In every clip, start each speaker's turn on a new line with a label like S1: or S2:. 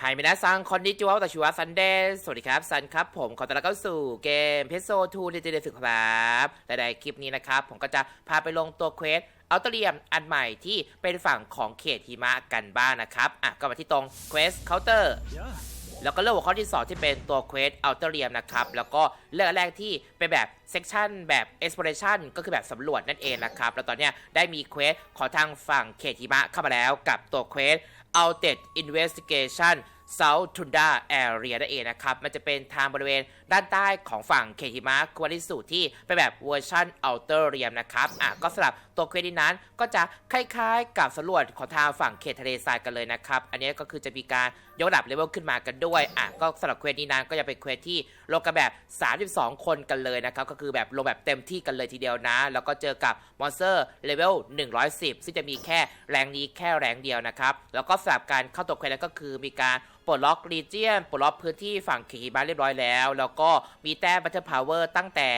S1: ไฮมินาซังคอนดิจิวลตัชิวะซันเดย์สวัสดีครับซันครับผมขอต้อนรับเข้าสู่เกมเพโซทูดิจิเดสึครับและในคลิปนี้นะครับ ผมก็จะพาไปลงตัวเควสอัลเตเรียมอันใหม่ที่เป็นฝั่งของเขตหิมะกันบ้างนะครับอะก็มาที่ตรงเควสเคาน์เตอร์แล้วก็เลือกหัวข้อที่ 2 ที่เป็นตัวเควสอัลเทเรียมนะครับ แล้วก็เลือกอันแรกที่เป็นแบบเซ c ชันแบบ exploration ก็คือแบบสำรวจนั่นเองนะครับ แล้วตอนเนี้ยได้มีเควสของทางฝั่งเขตหิมะเข้ามาแล้วกับตัวเควส Outed Investigation South Tunda Area นั่นเองนะครับ มันจะเป็นทางบริเวณด้านใต้ของฝั่งเขตหิมะควาริสูที่เป็นแบบเวอร์ชันเอาเตอร์เรียมนะครับ อะก็สำหรับ ตัวเควสนี้นั้นก็จะคล้ายๆ กับสำรวจของทางฝั่งเขตทะเลทรายกันเลยนะครับ อันนี้ก็คือจะมีการยกระดับเลเวลขึ้นมากันด้วยอะก็สำหรับเควสนี้นั้นก็จะเป็นเควสที่ลงกันแบบ 32 คนกันเลยนะครับ ก็คือแบบลงแบบเต็มที่กันเลยทีเดียวนะ แล้วก็เจอกับมอนสเตอร์เลเวล110 ซึ่งจะมีแค่แรงนี้แค่แรงเดียวนะครับ แล้วก็สำหรับการเข้าตัวเควสนั้นก็คือมีการปลดล็อกรีเจียนปลดล็อกพื้นที่ฝั่งเขตหิมะเรียบร้อยแล้ว แล้วก็มีแต้มบัตเทิลพาวเวอร์ตั้งแต่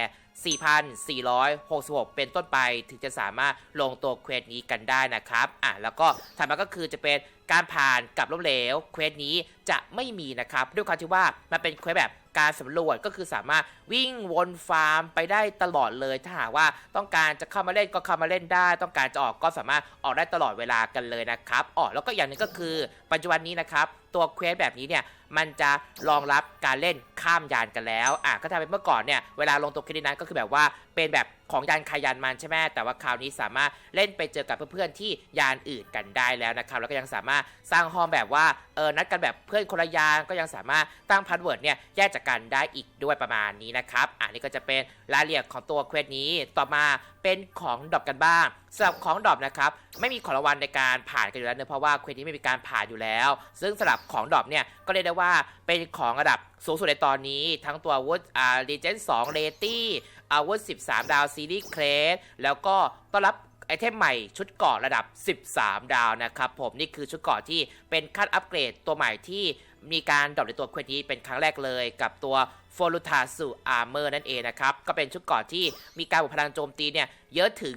S1: 4,466 เป็นต้นไปถึงจะสามารถลงตัวเควสนี้กันได้นะครับอะแล้วก็ถัดมาก็คือจะเป็นการผ่านกับล้มเหลวเควสนี้จะไม่มีนะครับด้วยความที่ว่ามันเป็นเควสแบบการสำรวจก็คือสามารถวิ่งวนฟาร์มไปได้ตลอดเลย ถ้าหากว่าต้องการจะเข้ามาเล่นก็เข้ามาเล่นได้ ต้องการจะออกก็สามารถออกได้ตลอดเวลากันเลยนะครับอ๋อแล้วก็อย่างหนึงก็คือปัจจุบันนี้นะครับ ตัวเควสแบบนี้เนี่ยมันจะรองรับการเล่นข้ามยานกันแล้วอะก็ทำเป็นเมื่อก่อนเนี่ยเวลาลงตัวเครดิตนั้นก็คือแบบว่าเป็นแบบของยานใครยานมันใช่ไหมแต่ว่าคราวนี้สามารถเล่นไปเจอกับเพื่อนๆที่ยานอื่นกันได้แล้วนะครับแล้วก็ยังสามารถสร้างห้องแบบว่าเออนัดกันแบบเพื่อนคนละยานก็ยังสามารถตั้งพาสเวิร์ดเนี่ยแยกจากกันได้อีกด้วยประมาณนี้นะครับอะนี่ก็จะเป็นรายละเอียดของตัวเควสนี้ต่อมาเป็นของดรอปกันบ้าง สำหรับของดรอปนะครับไม่มีของรางวัลในการผ่านกันอยู่แล้วเนื่องเพราะว่าเควสนี้ไม่มีการผ่านอยู่แล้ว ซึ่งสำหรับของดรอปเนี่ยก็เรียกได้ว่าเป็นของระดับสูงสุดในตอนนี้ทั้งตัวอาวุธอ่า Legend 2 r a t y อาวุธ 13 ดาวซีรีส์เครสแล้วก็ต้อนรับไอเทมใหม่ชุดเกาะระดับ 13 ดาวนะครับผมนี่คือชุดเกาะที่เป็นขั้นอัปเกรดตัวใหม่ที่มีการดรอปในตัวเควสนี้เป็นครั้งแรกเลย กับตัว f o r u t a s u Armor นั่นเองนะครับ ก็เป็นชุดเกราะที่มีการบุกพลังโจมตีเนี่ยเยอะถึง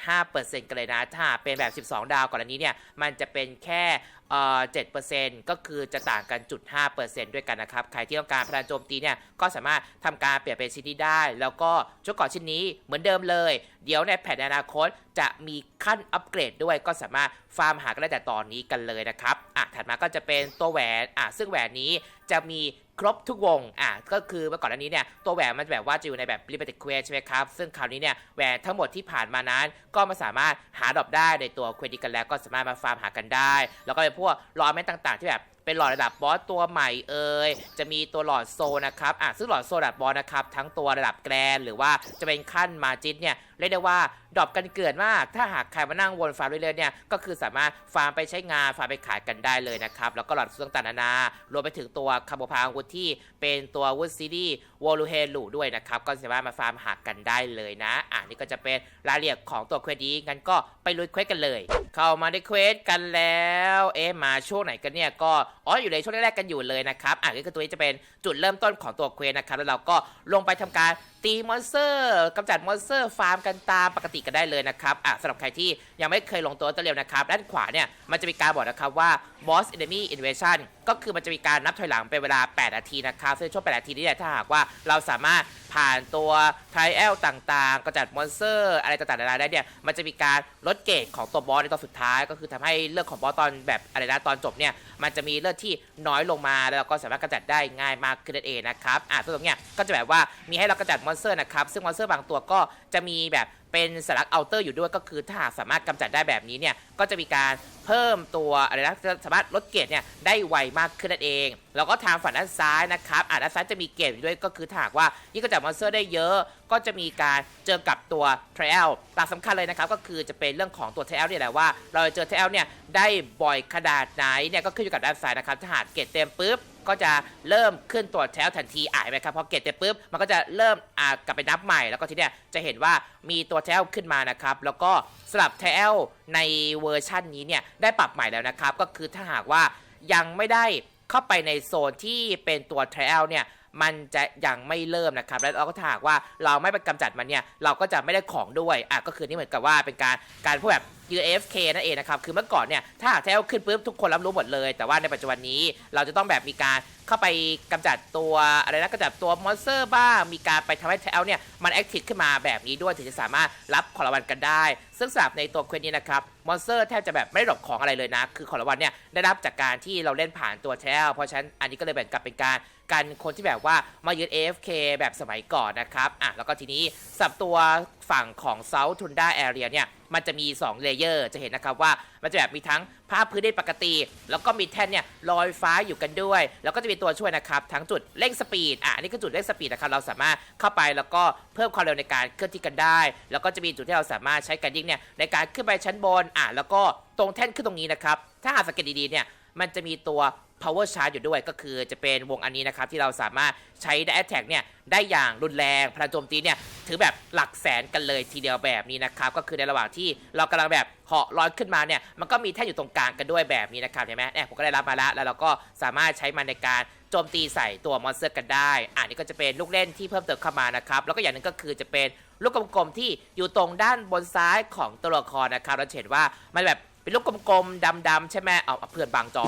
S1: 7.5%กันเลยนะ ถ้าเป็นแบบ 12 ดาวก่อนอันนี้เนี่ยมันจะเป็นแค่เอ่อ7%ก็คือจะต่างกันจุด5%ด้วยกันนะครับ ใครที่ต้องการพลังโจมตีเนี่ยก็สามารถทำการเปลี่ยนเป็นชิ้นนี้ได้ แล้วก็ชุดเกราะชิ้นนี้เหมือนเดิมเลย เดี๋ยวในแผนในอนาคตจะมีขั้นอัปเกรดด้วยก็สามารถฟาร์มหากันได้แต่ตอนนี้กันเลยนะครับอะถัดมาก็จะเป็นตัวแหวนอะซึ่งแหวนนี้จะมี ครบทุกวง อะ ก็คือเมื่อก่อนอันนี้เนี่ย ตัวแหวนมันแบบว่าจะอยู่ในแบบ limited quest ใช่ไหมครับ ซึ่งคราวนี้เนี่ย แหวนทั้งหมดที่ผ่านมานั้น ก็มาสามารถหาดรอปได้ในตัวเควสนี้กันแล้วก็สามารถมาฟาร์มหากันได้ แล้วก็เป็นพวกรอแมนต่างๆ ที่แบบเป็นหลอดระดับบอสตัวใหม่เอ่ย จะมีตัวหลอดโซนะครับ อะซึ่งหลอดโซระดับบอสนะครับ ทั้งตัวระดับแกรนหรือว่าจะเป็นขั้นมาจิตเนี่ย เรียกได้ว่าดรอปกันเกลื่อนมาก ถ้าหากใครมานั่งวนฟาร์มเรื่อยๆเนี่ยก็คือสามารถฟาร์มไปใช้งานฟาร์มไปขายกันได้เลยนะครับแล้วก็หลอดต่างๆนานารวมไปถึงตัวคาร์โบพาวุธที่เป็นตัววุธซีรีส์วอลูเฮลูด้วยนะครับก็สามารถมาฟาร์มหากันได้เลยนะอะนี่ก็จะเป็นรายละเอียดของตัวเควสนี้งั้นก็ไปลุยเควสกันเลย เข้ามาในเควสกันแล้ว เอ๊ะมาช่วงไหนกันเนี่ยก็อ๋ออยู่ในช่วงแรกๆกันอยู่เลยนะครับอะนี่คือตัวนี้จะเป็นจุดเริ่มต้นของตัวเควสนะครับแล้วเราก็ลงไปทำการตีมอนสเตอร์กำจัดมอนสเตอร์ฟาร์มกันตามปกติกันได้เลยนะครับอะสำหรับใครที่ยังไม่เคยลงตัวตะเร็วนะครับด้านขวาเนี่ยมันจะมีการบอกนะครับว่า boss enemy invasion ก็คือมันจะมีการนับถอยหลังเป็นเวลา 8 นาทีนะครับ ซึ่งช่วง 8 นาทีนี้เนี่ยถ้าหากว่าเราสามารถผ่านตัว trial ต่างๆกำจัดมอนสเตอร์อะไรต่างๆนานาได้เนี่ย มันจะมีการลดเกรดของตัวบอสในตอนสุดท้าย ก็คือทำให้เลือดของบอสตอนแบบอะไรนะตอนจบเนี่ย มันจะมีเลือดที่น้อยลงมา แล้วก็สามารถกำจัดได้ง่ายมากขึ้นนั่นเองนะครับ อะตัวตรงเนี้ยก็จะแบบว่ามีให้เรากำจัดมอนสเตอร์นะครับ ซึ่งมอนสเตอร์บางตัวก็จะมีแบบเป็นสลักษณ์อัลเตอร์อยู่ด้วยก็คือถ้าหากสามารถกำจัดได้แบบนี้เนี่ยก็จะมีการเพิ่มตัวอะไรนะสามารถลดเกรดเนี่ยได้ไวมากขึ้นนั่นเอง แล้วก็ทางฝั่งด้านซ้ายนะครับอ่าด้านซ้ายจะมีเกรดอยู่ด้วยก็คือถ้าหากว่ายิ่งกำจัดมอนสเตอร์ได้เยอะ ก็จะมีการเจอกับตัว trial หลักสำคัญเลยนะครับก็คือจะเป็นเรื่องของตัว trial เนี่ยแหละว่า เราจะเจอ trial เนี่ยได้บ่อยขนาดไหนเนี่ยก็ขึ้นอยู่กับด้านซ้ายนะครับถ้าหากเกรดเต็มปุ๊บ ก็จะเริ่มขึ้นตัวแถวทันทีอ่านไหมครับพอเกรดเต็จปุ๊บมันก็จะเริ่มอ่ากลับไปนับใหม่ แล้วก็ทีเนี้ยจะเห็นว่ามีตัวแถวขึ้นมานะครับ แล้วก็สลับแถวในเวอร์ชันนี้เนี่ยได้ปรับใหม่แล้วนะครับ ก็คือถ้าหากว่ายังไม่ได้เข้าไปในโซนที่เป็นตัวแถวเนี่ย มันจะยังไม่เริ่มนะครับ แล้วเราก็ถ้าหากว่าเราไม่ไปกำจัดมันเนี่ย เราก็จะไม่ได้ของด้วย อะ ก็คือนี่เหมือนกับว่าเป็นการการพวกแบบ UFK นั่นเองนะครับ คือเมื่อก่อนเนี่ย ถ้าหากแทลขึ้นปุ๊บทุกคนรับรู้หมดเลย แต่ว่าในปัจจุบันนี้เราจะต้องแบบมีการเข้าไปกำจัดตัวอะไรนะกำจัดตัวมอนสเตอร์บ้าง มีการไปทำให้แทลเนี่ยมันแอคทีฟขึ้นมาแบบนี้ด้วยถึงจะสามารถรับของรางวัลกันได้ ซึ่งสำหรับในตัวเควสนี้นะครับ มอนสเตอร์แทบจะแบบไม่ได้ดรอปของอะไรเลยนะ คือของรางวัลเนี่ยได้รับจากการที่เราเล่นผ่านตัวแทลเพราะฉะนั้นอันนี้ก็เลยแบ่งกับเป็นการ กันคนที่แบบว่ามายืน AFK แบบสมัยก่อนนะครับอะแล้วก็ทีนี้สับตัวฝั่งของ South Tundra Area เนี่ยมันจะมี 2 เลเยอร์ จะเห็นนะครับว่ามันจะแบบมีทั้งภาพพื้นได้ปกติ แล้วก็มีแท่นเนี่ยลอยฟ้าอยู่กันด้วย แล้วก็จะมีตัวช่วยนะครับ ทั้งจุดเร่งสปีด อะนี่คือจุดเร่งสปีดนะครับ เราสามารถเข้าไปแล้วก็เพิ่มความเร็วในการเคลื่อนที่กันได้ แล้วก็จะมีจุดที่เราสามารถใช้การยิงเนี่ยในการขึ้นไปชั้นบน อะแล้วก็ตรงแท่นขึ้นตรงนี้นะครับ ถ้าหากสังเกตดีๆเนี่ย มันจะมีตัว power charge อยู่ด้วยก็คือจะเป็นวงอันนี้นะครับ ที่เราสามารถใช้ได้ attack เนี่ย ได้อย่างรุนแรงพลังโจมตีเนี่ย ถือแบบหลักแสนกันเลยทีเดียวแบบนี้นะครับ ก็คือในระหว่างที่เรากำลังแบบเหาะลอยขึ้นมาเนี่ย มันก็มีแท่นอยู่ตรงกลางกันด้วยแบบนี้นะครับเห็นไหมเนี่ยผมก็ได้รับมาแล้วแล้วเราก็สามารถใช้มันในการโจมตีใส่ตัวมอนสเตอร์กันได้อ่านี่ก็จะเป็นลูกเล่นที่เพิ่มเติมเข้ามานะครับ แล้วก็อย่างหนึงก็คือจะเป็นลูกกลมๆที่อยู่ตรงด้านบนซ้ายของตัวละครนะครับ เราจะเห็นว่ามันแบบ เป็นลูกกลมๆดำๆใช่ไหมเอาเพื่อนบางจอ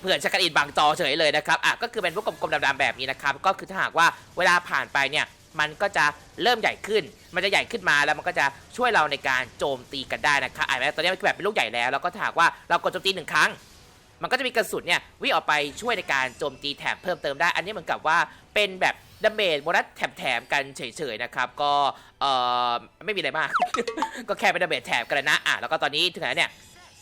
S1: เพื่อนชักกระอินบางจอเฉยเลยนะครับอะก็คือเป็นพวกกลมๆดำๆแบบนี้นะครับ ก็คือถ้าหากว่าเวลาผ่านไปเนี่ยมันก็จะเริ่มใหญ่ขึ้น มันจะใหญ่ขึ้นมาแล้วมันก็จะช่วยเราในการโจมตีกันได้นะครับอะแม้ตอนนี้มันคือแบบเป็นลูกใหญ่แล้ว แล้วก็ถ้าหากว่าเรากดโจมตีหนึ่งครั้ง มันก็จะมีกระสุนเนี่ยวิ่งออกไปช่วยในการโจมตีแถมเพิ่มเติมได้ อันนี้เหมือนกับว่าเป็นแบบ ดาเมจโบนัสแถมๆกันเฉยๆนะครับ ก็เอ่อไม่มีอะไรมาก ก็แค่เป็นดาเมจแถมกันนะอะแล้วก็ตอนนี้ถึงไหนเนี่ย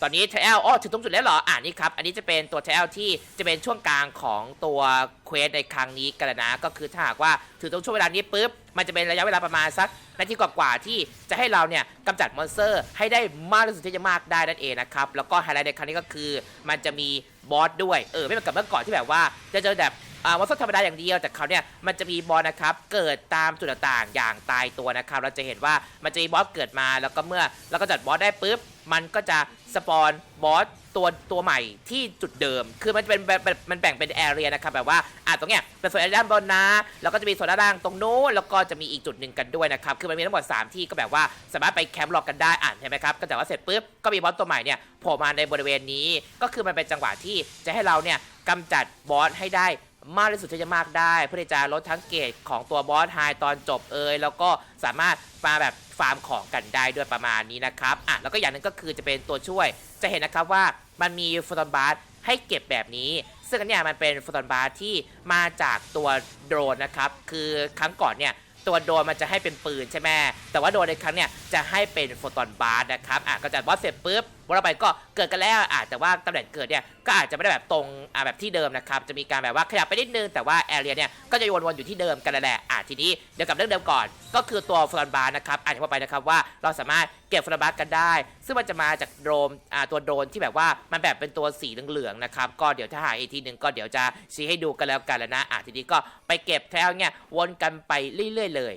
S1: ตอนนี้เทลอ๋อถึงตรงจุดแล้วเหรอ อ่านี่ครับ อันนี้จะเป็นตัวเทลที่จะเป็นช่วงกลางของตัวเควสในครั้งนี้กันนะ ก็คือถ้าหากว่าถึงตรงช่วงเวลานี้ปุ๊บ มันจะเป็นระยะเวลาประมาณสักนาทีกว่าๆที่จะให้เราเนี่ยกำจัดมอนสเตอร์ให้ได้มากที่สุดที่จะมากได้นั่นเองนะครับ แล้วก็ไฮไลท์ในครั้งนี้ก็คือ มันจะมีบอสด้วย เออไม่เหมือนกับเมื่อก่อนที่แบบว่าจะเจอแบบ มอนสเตอร์ธรรมดาอย่างเดียวแต่เขาเนี่ยมันจะมีบอสนะครับเกิดตามจุดต่างๆอย่างตายตัวนะครับเราจะเห็นว่ามันจะมีบอสเกิดมาแล้วก็เมื่อเราก็จัดบอสได้ปุ๊บมันก็จะสปอนบอสตัวตัวใหม่ที่จุดเดิม คือมันจะเป็นแบบมันแบ่งเป็นแอเรียนะครับแบบว่าอะตรงเนี้ยเป็นส่วนด้านบนนะแล้วก็จะมีส่วนด้านล่างตรงนู้นแล้วก็จะมีอีกจุดหนึ่งกันด้วยนะครับคือมันมีทั้งหมด3ที่ก็แบบว่าสามารถไปแคมป์รอกันได้อ่านใช่ไหมครับก็แต่ว่าเสร็จปุ๊บก็มีบอสตัวใหม่เนี่ยโผล่มาในบริเวณนี้ ก็คือมันเป็นจังหวะที่จะให้เราเนี่ยกำจัดบอสให้ได้ มากที่สุดที่จะมากได้ เพื่อที่จะลดทั้งเกรดของตัวบอสไฮตอนจบเอยแล้วก็สามารถมาแบบฟาร์มของกันได้ด้วยประมาณนี้นะครับอะแล้วก็อย่างนึงก็คือจะเป็นตัวช่วย จะเห็นนะครับว่ามันมีฟอตอนบาร์ให้เก็บแบบนี้ ซึ่งอันเนี้ยมันเป็นฟอตอนบาร์ที่มาจากตัวโดรนนะครับคือครั้งก่อนเนี่ยตัวโดนมันจะให้เป็นปืนใช่ไหมแต่ว่าโดนในครั้งเนี่ยจะให้เป็นโฟตอนบาร์นะครับอะก็จัดบอสเสร็จปุ๊บ วันต่อไปก็เกิดกันแล้วอะแต่ว่าตำแหน่งเกิดเนี่ยก็อาจจะไม่ได้แบบตรงอะแบบที่เดิมนะครับจะมีการแบบว่าขยับไปนิดนึงแต่ว่าแอเรียเนี่ยก็จะวนๆอยู่ที่เดิมกันแหละอะทีนี้เดี๋ยวกับเรื่องเดิมก่อน ก็คือตัวฟตอนบาร์นะครับอ่านเข้าไปนะครับว่าเราสามารถเก็บฟตอนบาร์กันได้ ซึ่งมันจะมาจากโดรนอ่าตัวโดรนที่แบบว่ามันแบบเป็นตัวสีเหลืองๆนะครับก็เดี๋ยวถ้าหาอีกทีหนึ่งก็เดี๋ยวจะชี้ให้ดูกันแล้วกันแล้วนะอะทีนี้ก็ไปเก็บแถวเนี่ยวนกันไปเรื่อย ๆ เลย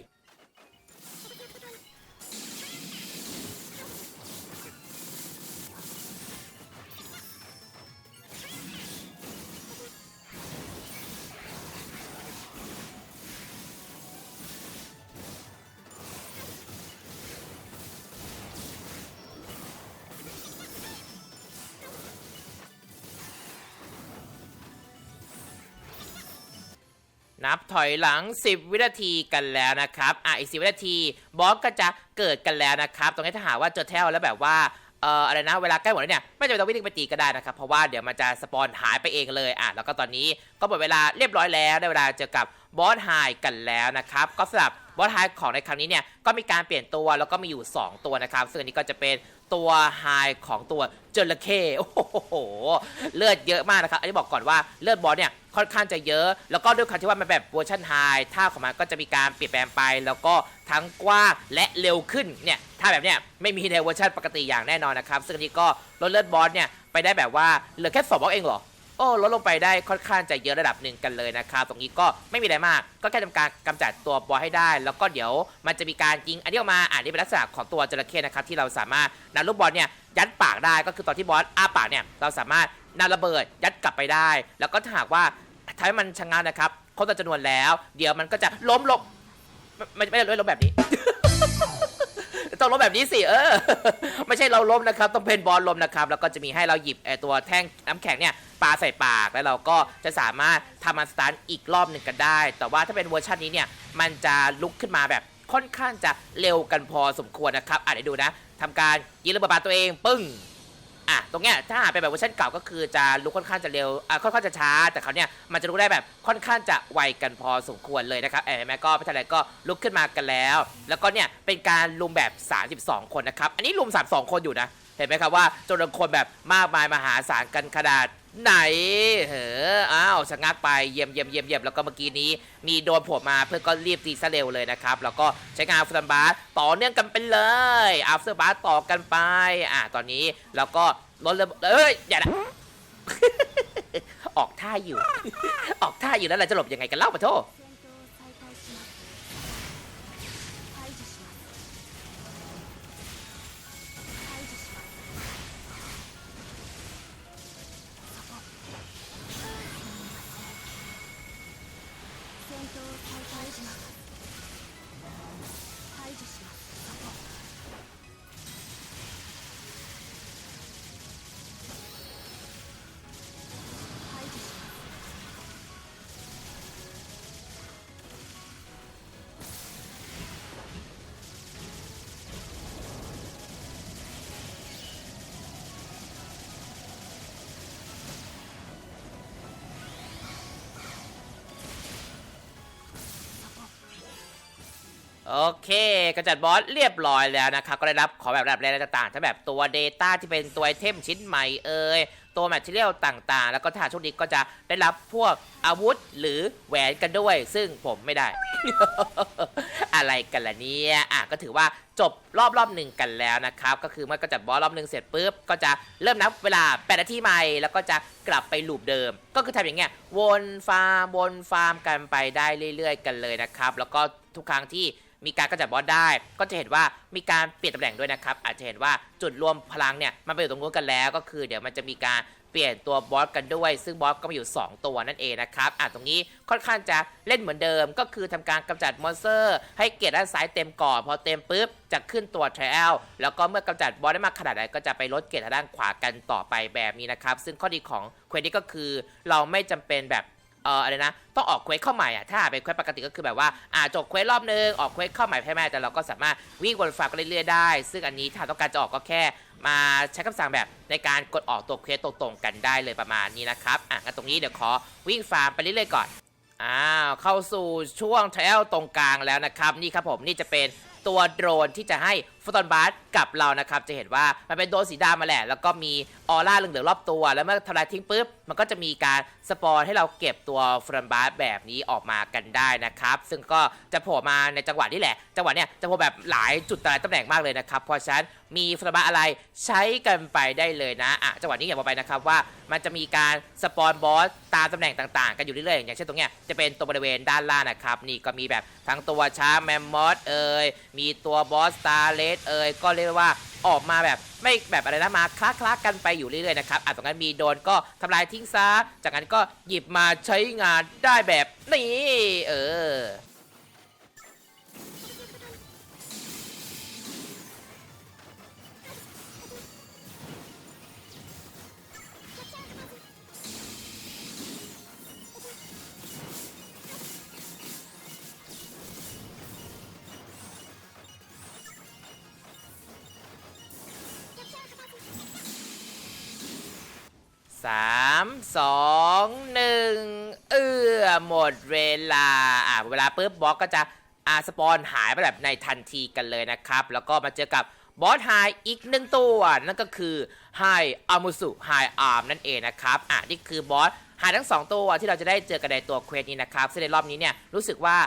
S1: นับถอยหลัง 10 วินาทีกันแล้วนะครับอะอีก 10 วินาทีบอสก็จะเกิดกันแล้วนะครับ ตรงนี้ถ้าหากว่าเจอแทลแล้วแบบว่าเอ่ออะไรนะเวลาใกล้หมดแล้วเนี่ยไม่จำเป็นต้องวิ่งไปตีก็ได้นะครับ เพราะว่าเดี๋ยวมันจะสปอนหายไปเองเลยอะแล้วก็ตอนนี้ก็หมดเวลาเรียบร้อยแล้วได้เวลาเจอกับบอสไฮกันแล้วนะครับ ก็สำหรับบอสไฮของในครั้งนี้เนี่ยก็มีการเปลี่ยนตัวแล้วก็มีอยู่ 2 ตัวนะครับ ซึ่งอันนี้ก็จะเป็นตัวไฮของตัวจระเข้โอ้โหเลือดเยอะมากนะครับ อันนี้บอกก่อนว่าเลือดบอสเนี่ยค่อนข้างจะเยอะ แล้วก็ด้วยความที่ว่ามันแบบเวอร์ชันไฮท่าของมันก็จะมีการเปลี่ยนแปลงไป แล้วก็ทั้งกว้างและเร็วขึ้นเนี่ยถ้าแบบเนี้ยไม่มีในเวอร์ชันปกติอย่างแน่นอนนะครับ ซึ่งอันนี้ก็ลดเลือดบอสเนี่ยไปได้แบบว่าเหลือแค่สองบล็อกเองเหรอ โอ้ลดลงไปได้ค่อนข้างจะเยอะระดับหนึ่งกันเลยนะครับตรงนี้ก็ไม่มีอะไรมาก ก็แค่ทำการกำจัดตัวบอสให้ได้ แล้วก็เดี๋ยวมันจะมีการยิงอันนี้ออกมาอ่านนี่เป็นลักษณะของตัวจระเข้นะครับที่เราสามารถนำลูกบอลเนี่ยยัดปากได้ก็คือตอนที่บอสอ้าปากเนี่ยเราสามารถนำระเบิดยัดกลับไปได้ แล้วก็ถ้าหากว่าทำให้มันชะงักนะครับครบตามจำนวนแล้ว เดี๋ยวมันก็จะล้มลงไม่ไม่ไม่ได้ล้มแบบนี้ ต้องล้มแบบนี้สิเออ ไม่ใช่เราล้มนะครับ ต้องเป็นบอลล้มนะครับ แล้วก็จะมีให้เราหยิบไอ้ตัวแท่งน้ำแข็งเนี่ยปาใส่ปากแล้วเราก็จะสามารถทำมันสตาร์ทอีกรอบหนึ่งกันได้ แต่ว่าถ้าเป็นเวอร์ชันนี้เนี่ยมันจะลุกขึ้นมาแบบค่อนข้างจะเร็วกันพอสมควรนะครับอะเดี๋ยวดูนะทำการยิงระเบิดปาตัวเองปึ้ง อะตรงเนี้ยถ้าหาเป็นแบบเวอร์ชันเก่าก็คือจะลุกค่อนข้างจะเร็วอะค่อนข้างจะช้า แต่เขาเนี่ยมันจะลุกได้แบบค่อนข้างจะไวกันพอสมควรเลยนะครับเอ๋แม่ก็ไม่ทันไรก็ลุกขึ้นมากันแล้ว แล้วก็เนี่ยเป็นการลุมแบบ 32 คนนะครับอันนี้ลุม32 คนอยู่นะเห็นไหมครับว่าจำนวนคนแบบมากมายมหาศาลกันขนาด ไหนเฮ้ออ้าวชะงักไปเยี่ยมเยี่ยมเยี่ยมเยี่ยมแล้วก็เมื่อกี้นี้ มีโดนโผล่มาเพื่อนก็รีบตีซะเร็วเลยนะครับ แล้วก็ใช้งานฟุตบาสต่อเนื่องกันไปเลยอัฟเซอร์บาสต่อกันไป อ่าตอนนี้แล้วก็ลดเลยเอ้ยอย่านะออกท่าอยู่ ออกท่าอยู่แล้วเราจะหลบยังไงกันเล่าปะโท
S2: ษ
S1: โอเคกระจัดบอสเรียบร้อยแล้วนะครับ ก็ได้รับขอแบบระดับแรกต่างๆ ทั้งแบบตัว Data ที่เป็นตัวไอเทมชิ้นใหม่เอ่ยตัวแมทเทียลต่างๆ แล้วก็ถ้าโชคดีก็จะได้รับพวกอาวุธหรือแหวนกันด้วย ซึ่งผมไม่ได้ อะไรกันล่ะเนี่ยอะก็ถือว่าจบรอบรอบหนึ่งกันแล้วนะครับ ก็คือเมื่อกระจัดบอสรอบหนึ่งเสร็จปุ๊บ ก็จะเริ่มนับเวลา8นาทีใหม่ แล้วก็จะกลับไปลูปเดิม ก็คือทำอย่างเงี้ยวนฟาร์มวนฟาร์มกันไปได้เรื่อย ๆ กันเลยนะครับ แล้วก็ทุกครั้งที่ มีการกระจัดบอสได้ ก็จะเห็นว่ามีการเปลี่ยนตำแหน่งด้วยนะครับ อาจจะเห็นว่าจุดรวมพลังเนี่ยมันไปอยู่ตรงนู้นกันแล้ว ก็คือเดี๋ยวมันจะมีการเปลี่ยนตัวบอสกันด้วย ซึ่งบอสก็มีอยู่ 2 ตัวนั่นเองนะครับอะตรงนี้ค่อนข้างจะเล่นเหมือนเดิม ก็คือทำการกำจัดมอนสเตอร์ ให้เกียรติด้านซ้ายเต็มก่อน พอเต็มปุ๊บ จะขึ้นตัว trial แล้วก็เมื่อกำจัดบอสได้มากขนาดไหนก็จะไปลดเกียรติด้านขวากันต่อไปแบบนี้นะครับ ซึ่งข้อดีของเควสนี้ก็คือ เราไม่จำเป็นแบบ เอ่ออะไรนะต้องออกเควสเข้าใหม่อะถ้าเป็นเควสปกติก็คือแบบว่าอ่าจบเควสรอบนึงออกเควสเข้าใหม่ใช่ไหมแต่เราก็สามารถวิ่งวนฟ้าก็เรื่อยๆได้ ซึ่งอันนี้ถ้าต้องการจะออกก็แค่มาใช้คำสั่งแบบในการกดออกตัวเควสตรงๆกันได้เลยประมาณนี้นะครับอะงั้นตรงนี้เดี๋ยวขอวิ่งฟาร์มไปเรื่อยๆก่อนอ้าวเข้าสู่ช่วงเทลตรงกลางแล้วนะครับ นี่ครับผมนี่จะเป็นตัวโดรนที่จะให้ฟอตอนบาร์กับเรานะครับ จะเห็นว่ามันเป็นโดนสีดำมาแหละ แล้วก็มีออร่าเหลืองๆรอบตัว แล้วเมื่อทำลายทิ้งปุ๊บ มันก็จะมีการสปอนให้เราเก็บตัวฟอตอนบาร์แบบนี้ออกมากันได้นะครับ ซึ่งก็จะโผล่มาในจังหวะนี้แหละ จังหวะเนี้ยจะโผล่แบบหลายจุดหลายตำแหน่งมากเลยนะครับ เพราะฉะนั้นมีฟอตอนบาร์อะไรใช้กันไปได้เลยนะอะจังหวะนี้อย่าบอกไปนะครับว่ามันจะมีการสปอนบอสตามตำแหน่งต่างๆ กันอยู่เรื่อยๆอย่างเช่นตรงเนี้ยจะเป็นตัวบริเวณด้านล่างนะครับนี่ก็มีแบบทั้งตัวช้างแมมมอสเอ่ยมีตัวบอสตาเลสเอ่ยก็เรียกว่าออกมาแบบไม่แบบอะไรนะมาคล้าๆกันไปอยู่เรื่อยๆนะครับอะตรงนั้นมีโดนก็ทำลายทิ้งซะ จากนั้นก็หยิบมาใช้งานได้แบบนี้เออ สามสองหนึ่งเอื้อหมดเวลา อะเวลาปุ๊บบอสก็จะอาสปอนหายไปแบบในทันทีกันเลยนะครับ แล้วก็มาเจอกับบอสไฮอีกหนึ่งตัว นั่นก็คือไฮอามุสุไฮอาร์มนั่นเองนะครับ อะ นี่คือบอสไฮทั้งสองตัวที่เราจะได้เจอกันในตัวเควสนี้นะครับ ซึ่งในรอบนี้เนี่ยรู้สึกว่า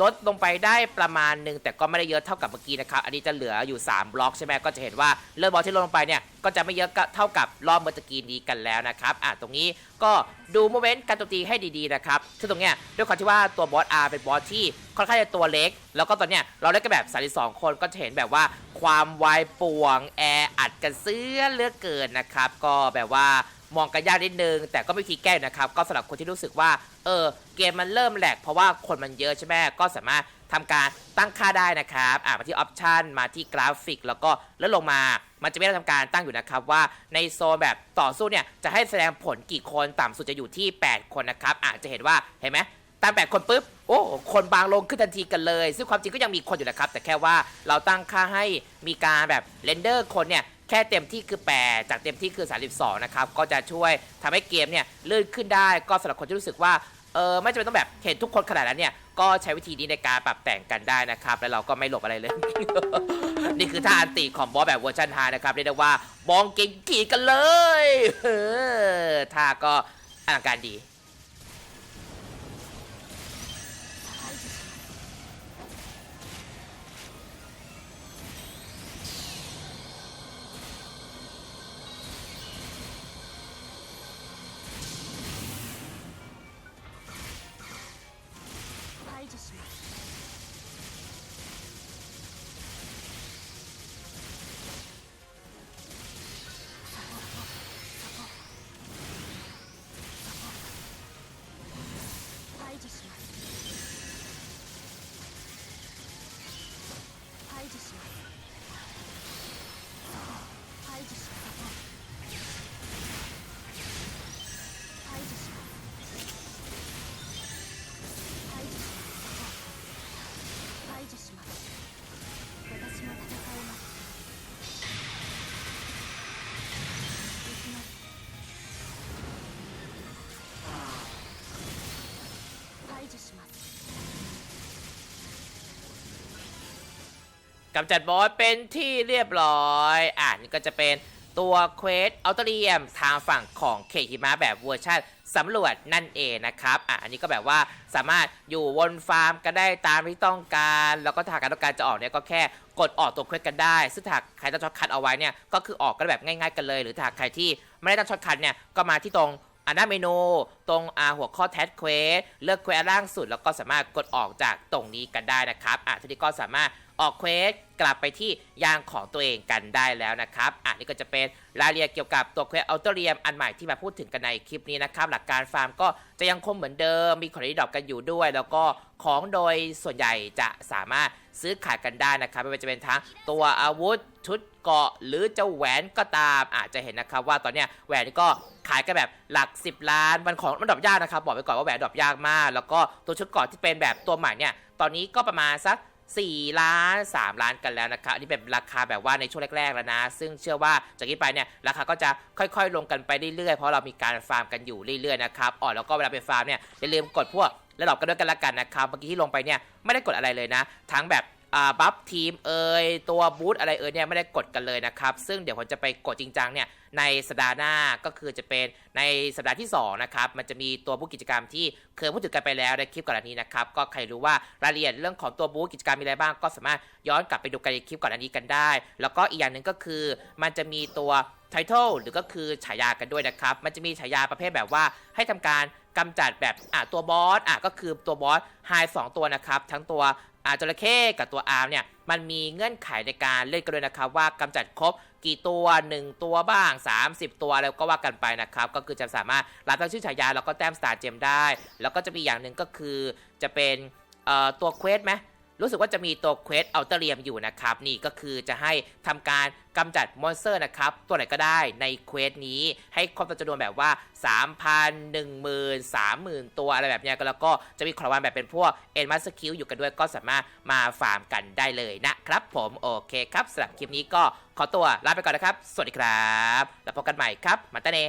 S1: ลดลงไปได้ประมาณหนึ่งแต่ก็ไม่ได้เยอะเท่ากับเมื่อกี้นะครับ อันนี้จะเหลืออยู่ 3 บล็อกใช่ไหมก็จะเห็นว่าเลือดบอลที่ลดลงไปเนี่ยก็จะไม่เยอะเท่ากับรอบเมื่อกี้นี้กันแล้วนะครับอะตรงนี้ก็ดูโมเมนต์การโจมตีให้ดีๆนะครับซึ่งตรงเนี้ยด้วยความที่ว่าตัวบอสอาร์เป็นบอสที่ค่อนข้างจะตัวเล็ก แล้วก็ตอนเนี้ยเราเล่นกันแบบ32คนก็จะเห็นแบบว่าความวายป่วงแออัดกันเสื้อเลือกเกินนะครับก็แบบว่า มองกันยากนิดนึง แต่ก็ไม่มีธีแก้นะครับ ก็สำหรับคนที่รู้สึกว่า เออ เกมมันเริ่มแหลกเพราะว่าคนมันเยอะใช่ไหมก็สามารถทำการตั้งค่าได้นะครับ อ่ามาที่ออปชันมาที่กราฟิก แล้วก็เลื่อนลงมา มันจะไม่ได้ทำการตั้งอยู่นะครับ ว่าในโซนแบบต่อสู้เนี่ย จะให้แสดงผลกี่คนต่ำสุดจะอยู่ที่ 8 คนนะครับ อาจจะเห็นว่า เห็นไหมตามแปดคนปุ๊บ โอ้ คนบางลงขึ้นทันทีกันเลย ซึ่งความจริงก็ยังมีคนอยู่นะครับ แต่แค่ว่าเราตั้งค่าให้มีการแบบเรนเดอร์คนเนี่ย แค่เต็มที่คือ 8 จากเต็มที่คือ 32 นะครับ ก็จะช่วยทำให้เกมเนี่ยลื่นขึ้นได้ก็สำหรับคนที่รู้สึกว่าเออไม่จำเป็นต้องแบบเห็นทุกคนขนาดนั้นเนี่ย ก็ใช้วิธีนี้ในการปรับแต่งกันได้นะครับ แล้วเราก็ไม่หลบอะไรเลย นี่คือท่าอันติของบอสแบบเวอร์ชันไฮนะครับเรียกได้ว่ามองเก่งกี่กันเลยเออท่าก็อลังการดี กำจัดบอสเป็นที่เรียบร้อย อ่านี่ก็จะเป็นตัวเควสอัลเทเรียมทางฝั่งของเคฮิมะแบบเวอร์ชันสำรวจนั่นเองนะครับ อะ อันนี้ก็แบบว่าสามารถอยู่วนฟาร์มกันได้ตามที่ต้องการ แล้วก็ถ้าการต้องการจะออกเนี่ยก็แค่กดออกตัวเควสกันได้ ซึ่งถ้าใครตั้งช็อตคัทเอาไว้เนี่ยก็คือออกกันแบบง่ายๆกันเลย หรือถ้าใครที่ไม่ได้ตั้งช็อตคัทเนี่ยก็มาที่ตรงอันหน้าเมนูตรงอ่าหัวข้อแท็เควสเลือกเควสล่างสุด แล้วก็สามารถกดออกจากตรงนี้กันได้นะครับ อะทีนี้ก็สามารถ ออกเควสกลับไปที่ยางของตัวเองกันได้แล้วนะครับอะนี่ก็จะเป็นรายละเอียดเกี่ยวกับตัวเควสอัลเทเรียมอันใหม่ที่มาพูดถึงกันในคลิปนี้นะครับ หลักการฟาร์มก็จะยังคงเหมือนเดิมมีของที่ดรอปกันอยู่ด้วย แล้วก็ของโดยส่วนใหญ่จะสามารถซื้อขายกันได้นะครับไม่ว่าจะเป็นทั้งตัวอาวุธชุดเกาะหรือจ้าแหวนก็ตามอาจจะเห็นนะครับว่าตอนเนี้ยแหวนก็ขายกันแบบหลัก 10 ล้านมันของมันดรอปยากนะครับบอกไปก่อนว่าแหวนดรอปยากมาก แล้วก็ตัวชุดเกาะที่เป็นแบบตัวใหม่เนี่ยตอนนี้ก็ประมาณสัก 4 ล้าน 3 ล้านกันแล้วนะครับอันนี้เป็นราคาแบบว่าในช่วงแรกๆแล้วนะ ซึ่งเชื่อว่าจากนี้ไปเนี่ยราคาก็จะค่อยๆ ลงกันไปเรื่อยๆ เพราะเรามีการฟาร์มกันอยู่เรื่อยๆนะครับอ๋อแล้วก็เวลาไปฟาร์มเนี่ยอย่าลืมกดพวกระดับกันด้วยกันละกันนะครับเมื่อกี้ที่ลงไปเนี่ยไม่ได้กดอะไรเลยนะ ทั้งแบบ บัฟทีมเอ่ยตัวบูธอะไรเอ่ยเนี่ยไม่ได้กดกันเลยนะครับ ซึ่งเดี๋ยวผมจะไปกดจริงจังเนี่ยในสัปดาห์หน้าก็คือจะเป็นในสัปดาห์ที่สองนะครับมันจะมีตัวบูธกิจกรรมที่เคยพูดถึงกันไปแล้วในคลิปก่อนหน้านี้นะครับก็ใครรู้ว่ารายละเอียดเรื่องของตัวบูธกิจกรรมมีอะไรบ้างก็สามารถย้อนกลับไปดูกันในคลิปก่อนหน้านี้กันได้ แล้วก็อีกอย่างหนึ่งก็คือมันจะมีตัวไททอลหรือก็คือฉายากันด้วยนะครับ มันจะมีฉายาประเภทแบบว่าให้ทำการกำจัดแบบอะตัวบอสอะก็คือตัวบอสไฮสองตัวนะครับ ทั้งตัว อาจระเข้กับตัวอาร์มเนี่ยมันมีเงื่อนไขในการเล่นกันด้วยนะครับว่ากำจัดครบกี่ตัว 1 ตัวบ้าง 30 ตัวแล้วก็ว่ากันไปนะครับ ก็คือจะสามารถรับทั้งชื่อฉายาแล้วก็แต้มสตาร์เจมได้ แล้วก็จะมีอย่างหนึ่งก็คือจะเป็นเอ่อตัวเควสไหม รู้สึกว่าจะมีตัวเควสเอัลเทเรียมอยู่นะครับ นี่ก็คือจะให้ทำการกำจัดมอนสเตอร์นะครับ ตัวไหนก็ได้ในเควสนี้ให้ครบจำนวนแบบว่า 3,000 10,000 30,000 ตัวอะไรแบบนี้ก็แล้วก็จะมีของรางวัลแบบเป็นพวกเอ็นมาสคิวอยู่กันด้วยก็สามารถมาฟาร์มกันได้เลยนะครับผมโอเคครับสำหรับคลิปนี้ก็ขอตัวลาไปก่อนนะครับ สวัสดีครับ แล้วพบกันใหม่ครับมาตาเน